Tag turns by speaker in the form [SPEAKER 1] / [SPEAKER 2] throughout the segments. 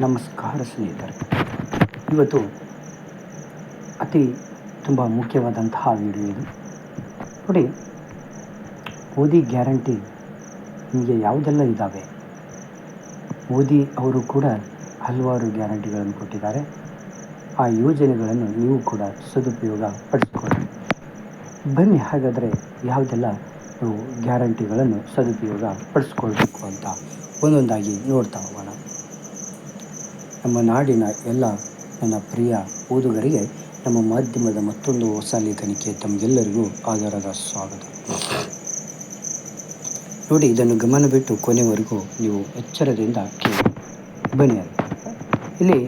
[SPEAKER 1] ನಮಸ್ಕಾರ ಸ್ನೇಹಿತರೆ. ಇವತ್ತು ಅತಿ ತುಂಬ ಮುಖ್ಯವಾದಂತಹ ವಿಡಿಯೋ ಇದು. ನೋಡಿ, ಓದಿ ಗ್ಯಾರಂಟಿ ನಿಮಗೆ ಯಾವುದೆಲ್ಲ ಇದ್ದಾವೆ ಓದಿ ಅವರು ಕೂಡ ಹಲವಾರು ಗ್ಯಾರಂಟಿಗಳನ್ನು ಕೊಟ್ಟಿದ್ದಾರೆ. ಆ ಯೋಜನೆಗಳನ್ನು ನೀವು ಕೂಡ ಸದುಪಯೋಗ ಪಡಿಸ್ಕೊಳ್ಳಿ. ಬನ್ನಿ, ಹಾಗಾದರೆ ಯಾವುದೆಲ್ಲ ನೀವು ಗ್ಯಾರಂಟಿಗಳನ್ನು ಸದುಪಯೋಗ ಪಡಿಸ್ಕೊಳ್ಬೇಕು ಅಂತ ಒಂದೊಂದಾಗಿ ನೋಡ್ತಾ ಹೋಗೋಣ. ನಮ್ಮ ನಾಡಿನ ಎಲ್ಲ ನನ್ನ ಪ್ರಿಯ ಓದುಗರಿಗೆ ನಮ್ಮ ಮಾಧ್ಯಮದ ಮತ್ತೊಂದು ಹೊಸ ಲೇಖನಕ್ಕೆ ತಮಗೆಲ್ಲರಿಗೂ ಆಧಾರದ ಸ್ವಾಗತ. ನೋಡಿ, ಇದನ್ನು ಗಮನ ಬಿಟ್ಟು ಕೊನೆವರೆಗೂ ನೀವು ಎಚ್ಚರದಿಂದ ಕೇಳಿ. ಬನ್ನಿ ಇಲ್ಲಿ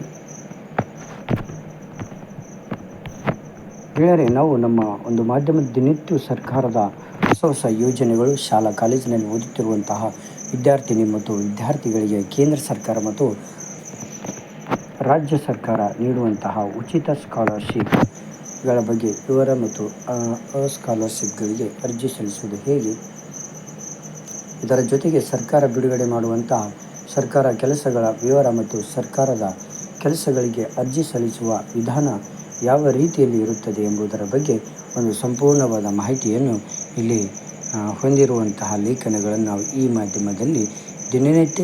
[SPEAKER 1] ಹೇಳಿದರೆ ನಾವು ನಮ್ಮ ಒಂದು ಮಾಧ್ಯಮದ ದಿನನಿತ್ಯ ಸರ್ಕಾರದ ಹೊಸ ಹೊಸ ಯೋಜನೆಗಳು, ಶಾಲಾ ಕಾಲೇಜಿನಲ್ಲಿ ಓದುತ್ತಿರುವಂತಹ ವಿದ್ಯಾರ್ಥಿನಿ ಮತ್ತು ವಿದ್ಯಾರ್ಥಿಗಳಿಗೆ ಕೇಂದ್ರ ಸರ್ಕಾರ ಮತ್ತು ರಾಜ್ಯ ಸರ್ಕಾರ ನೀಡುವಂತಹ ಉಚಿತ ಸ್ಕಾಲರ್ಶಿಪ್ಗಳ ಬಗ್ಗೆ ವಿವರ ಮತ್ತು, ಆ ಸ್ಕಾಲರ್ಶಿಪ್ಗಳಿಗೆ ಅರ್ಜಿ ಸಲ್ಲಿಸುವುದು ಹೇಗೆ? ಇದರ ಜೊತೆಗೆ ಸರ್ಕಾರ ಬಿಡುಗಡೆ ಮಾಡುವಂತಹ ಸರ್ಕಾರ ಕೆಲಸಗಳ ವಿವರ ಮತ್ತು ಸರ್ಕಾರದ ಕೆಲಸಗಳಿಗೆ ಅರ್ಜಿ ಸಲ್ಲಿಸುವ ವಿಧಾನ ಯಾವ ರೀತಿಯಲ್ಲಿ ಇರುತ್ತದೆ ಎಂಬುದರ ಬಗ್ಗೆ ಒಂದು ಸಂಪೂರ್ಣವಾದ ಮಾಹಿತಿಯನ್ನು ಇಲ್ಲಿ ಹೊಂದಿರುವಂತಹ ಲೇಖನಗಳನ್ನು ನಾವು ಈ ಮಾಧ್ಯಮದಲ್ಲಿ ದಿನನಿತ್ಯ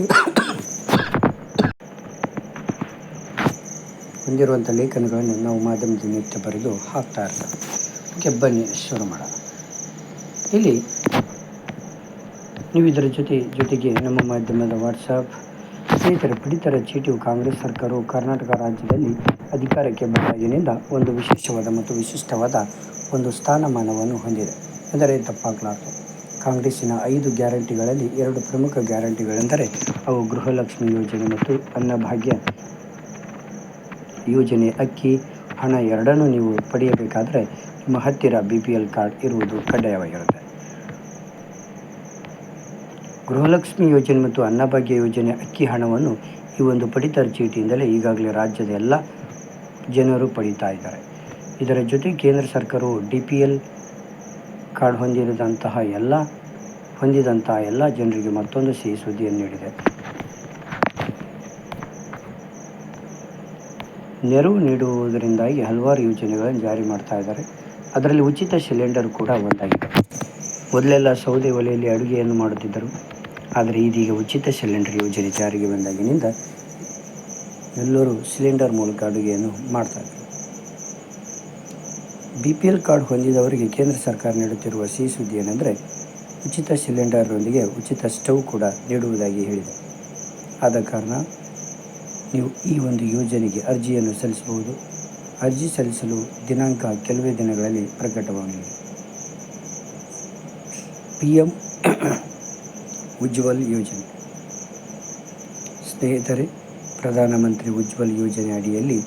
[SPEAKER 1] ಹೊಂದಿರುವಂಥ ಲೇಖನಗಳನ್ನು ನಾವು ಮಾಧ್ಯಮದ ನಿತ್ಯ ಬರೆದು ಹಾಕ್ತಾ ಇರ್ತಾರೆ ಓಕೆ, ಬನ್ನಿ, ಶುರು ಮಾಡೋಣ. ಇಲ್ಲಿ ನೀವು ಇದರ ಜೊತೆ, ಜೊತೆಗೆ ನಮ್ಮ ಮಾಧ್ಯಮದ ವಾಟ್ಸಪ್ ಸ್ನೇಹಿತರ ಪಡಿತರ ಚೀಟಿಯು ಕಾಂಗ್ರೆಸ್ ಸರ್ಕಾರವು ಕರ್ನಾಟಕ ರಾಜ್ಯದಲ್ಲಿ ಅಧಿಕಾರಕ್ಕೆ ಬಂದಾಗಿನಿಂದ ಒಂದು ವಿಶೇಷವಾದ ಮತ್ತು ವಿಶಿಷ್ಟವಾದ ಒಂದು ಸ್ಥಾನಮಾನವನ್ನು ಹೊಂದಿದೆ. ಎಂದರೆ ತಪ್ಪಾಗಲಾರದು ಕಾಂಗ್ರೆಸ್ಸಿನ ಐದು ಗ್ಯಾರಂಟಿಗಳಲ್ಲಿ ಎರಡು ಪ್ರಮುಖ ಗ್ಯಾರಂಟಿಗಳೆಂದರೆ ಅವು ಗೃಹಲಕ್ಷ್ಮಿ ಯೋಜನೆ ಮತ್ತು ಅನ್ನಭಾಗ್ಯ. ಯೋಜನೆ ಅಕ್ಕಿ ಹಣ ಎರಡನ್ನೂ ನೀವು ಪಡೆಯಬೇಕಾದರೆ ನಿಮ್ಮ ಹತ್ತಿರ ಬಿ ಪಿ ಎಲ್ ಕಾರ್ಡ್ ಇರುವುದು ಕಡ್ಡಾಯವಾಗಿರುತ್ತೆ. ಗೃಹಲಕ್ಷ್ಮಿ ಯೋಜನೆ ಮತ್ತು ಅನ್ನಭಾಗ್ಯ ಯೋಜನೆ ಅಕ್ಕಿ ಹಣವನ್ನು ಈ ಒಂದು ಪಡಿತರ ಚೀಟಿಯಿಂದಲೇ ಈಗಾಗಲೇ ರಾಜ್ಯದ ಎಲ್ಲ ಜನರು ಪಡೀತಾ ಇದ್ದಾರೆ. ಇದರ ಜೊತೆ ಕೇಂದ್ರ ಸರ್ಕಾರವು ಡಿ ಪಿ ಎಲ್ ಕಾರ್ಡ್ ಹೊಂದಿರದಂತಹ ಎಲ್ಲ, ಹೊಂದಿದಂತಹ ಎಲ್ಲ ಜನರಿಗೆ ಮತ್ತೊಂದು ಸಿಹಿ ಸುದ್ದಿಯನ್ನು ನೀಡಿದೆ. ನೆರವು ನೀಡುವುದರಿಂದಾಗಿ ಹಲವಾರು ಯೋಜನೆಗಳನ್ನು ಜಾರಿ ಮಾಡ್ತಾ ಇದ್ದಾರೆ. ಅದರಲ್ಲಿ ಉಚಿತ ಸಿಲಿಂಡರ್ ಕೂಡ ಒಂದಾಗಿದೆ ಮೊದಲೆಲ್ಲ ಸೌದೆ ಒಲೆಯಲ್ಲಿ ಅಡುಗೆಯನ್ನು ಮಾಡುತ್ತಿದ್ದರು. ಆದರೆ ಇದೀಗ ಉಚಿತ ಸಿಲಿಂಡರ್ ಯೋಜನೆ ಜಾರಿಗೆ ಬಂದಾಗಿನಿಂದ ಎಲ್ಲರೂ ಸಿಲಿಂಡರ್ ಮೂಲಕ ಅಡುಗೆಯನ್ನು ಮಾಡ್ತಾರೆ ಬಿ ಪಿ ಎಲ್ ಕಾರ್ಡ್ ಹೊಂದಿದವರಿಗೆ ಕೇಂದ್ರ ಸರ್ಕಾರ ನೀಡುತ್ತಿರುವ ಸಿಹಿ ಸುದ್ದಿ ಏನೆಂದರೆ, ಉಚಿತ ಸಿಲಿಂಡರ್ನೊಂದಿಗೆ ಉಚಿತ ಸ್ಟವ್ ಕೂಡ ನೀಡುವುದಾಗಿ ಹೇಳಿದೆ. ಆದ ಕಾರಣ ನೀವು ಈ ಒಂದು ಯೋಜನೆಗೆ ಅರ್ಜಿಯನ್ನು ಸಲ್ಲಿಸಬಹುದು. ಅರ್ಜಿ ಸಲ್ಲಿಸಲು ದಿನಾಂಕ ಕೆಲವೇ ದಿನಗಳಲ್ಲಿ ಪ್ರಕಟವಾಗಲಿದೆ ಪಿ ಎಂ ಉಜ್ವಲ್ ಯೋಜನೆ. ಸ್ನೇಹಿತರೆ, ಪ್ರಧಾನಮಂತ್ರಿ ಉಜ್ವಲ್ ಯೋಜನೆ ಅಡಿಯಲ್ಲಿ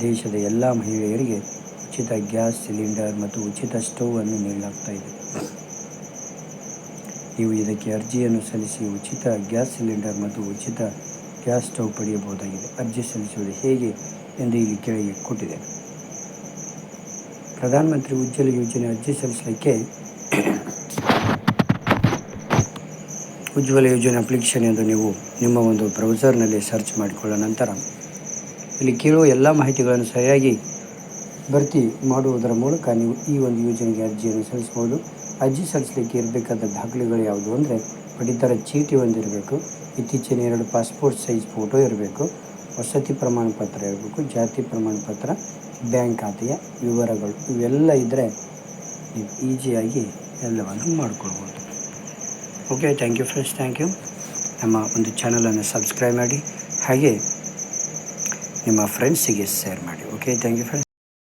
[SPEAKER 1] ದೇಶದ ಎಲ್ಲ ಮಹಿಳೆಯರಿಗೆ ಉಚಿತ ಗ್ಯಾಸ್ ಸಿಲಿಂಡರ್ ಮತ್ತು ಉಚಿತ ಸ್ಟವ್ ಅನ್ನು ನೀಡಲಾಗ್ತಾ ಇದೆ. ನೀವು ಇದಕ್ಕೆ ಅರ್ಜಿಯನ್ನು ಸಲ್ಲಿಸಿ ಉಚಿತ ಗ್ಯಾಸ್ ಸಿಲಿಂಡರ್ ಮತ್ತು ಉಚಿತ ಗ್ಯಾಸ್ ಸ್ಟವ್ ಪಡೆಯಬಹುದಾಗಿದೆ. ಅರ್ಜಿ ಸಲ್ಲಿಸುವುದು ಹೇಗೆ ಎಂದು ಇಲ್ಲಿ ಕೆಳಗೆ ಕೊಟ್ಟಿದೆ. ಪ್ರಧಾನಮಂತ್ರಿ ಉಜ್ವಲ ಯೋಜನೆ ಅರ್ಜಿ ಸಲ್ಲಿಸಲಿಕ್ಕೆ ಉಜ್ವಲ ಯೋಜನೆ ಅಪ್ಲಿಕೇಶನ್ ಎಂದು ನೀವು ನಿಮ್ಮ ಒಂದು ಬ್ರೌಸರ್ನಲ್ಲಿ ಸರ್ಚ್ ಮಾಡಿಕೊಳ್ಳ ನಂತರ ಇಲ್ಲಿ ಕೇಳುವ ಎಲ್ಲ ಮಾಹಿತಿಗಳನ್ನು ಸರಿಯಾಗಿ ಭರ್ತಿ ಮಾಡುವುದರ ಮೂಲಕ ನೀವು ಈ ಒಂದು ಯೋಜನೆಗೆ ಅರ್ಜಿಯನ್ನು ಸಲ್ಲಿಸ್ಬೋದು ಅರ್ಜಿ ಸಲ್ಲಿಸಲಿಕ್ಕೆ ಇರಬೇಕಾದ ದಾಖಲೆಗಳು ಯಾವುದು ಅಂದರೆ ಪಡಿತರ ಚೀಟಿ ಒಂದಿರಬೇಕು ಇತ್ತೀಚಿನ ಎರಡು ಪಾಸ್ಪೋರ್ಟ್ ಸೈಜ್ ಫೋಟೋ ಇರಬೇಕು. ವಸತಿ ಪ್ರಮಾಣ ಪತ್ರ ಇರಬೇಕು, ಜಾತಿ ಪ್ರಮಾಣ ಪತ್ರ ಬ್ಯಾಂಕ್ ಖಾತೆಯ ವಿವರಗಳು ಇವೆಲ್ಲ ಇದ್ದರೆ ನೀವು ಈಸಿಯಾಗಿ ಎಲ್ಲವನ್ನು ಮಾಡಿಕೊಳ್ಬೋದು. Okay thank you friends thank you ನಮ್ಮ ಒಂದು ಚಾನಲನ್ನು ಸಬ್ಸ್ಕ್ರೈಬ್ ಮಾಡಿ, ಹಾಗೆ ನಿಮ್ಮ ಫ್ರೆಂಡ್ಸಿಗೆ ಶೇರ್ ಮಾಡಿ. Okay thank you friends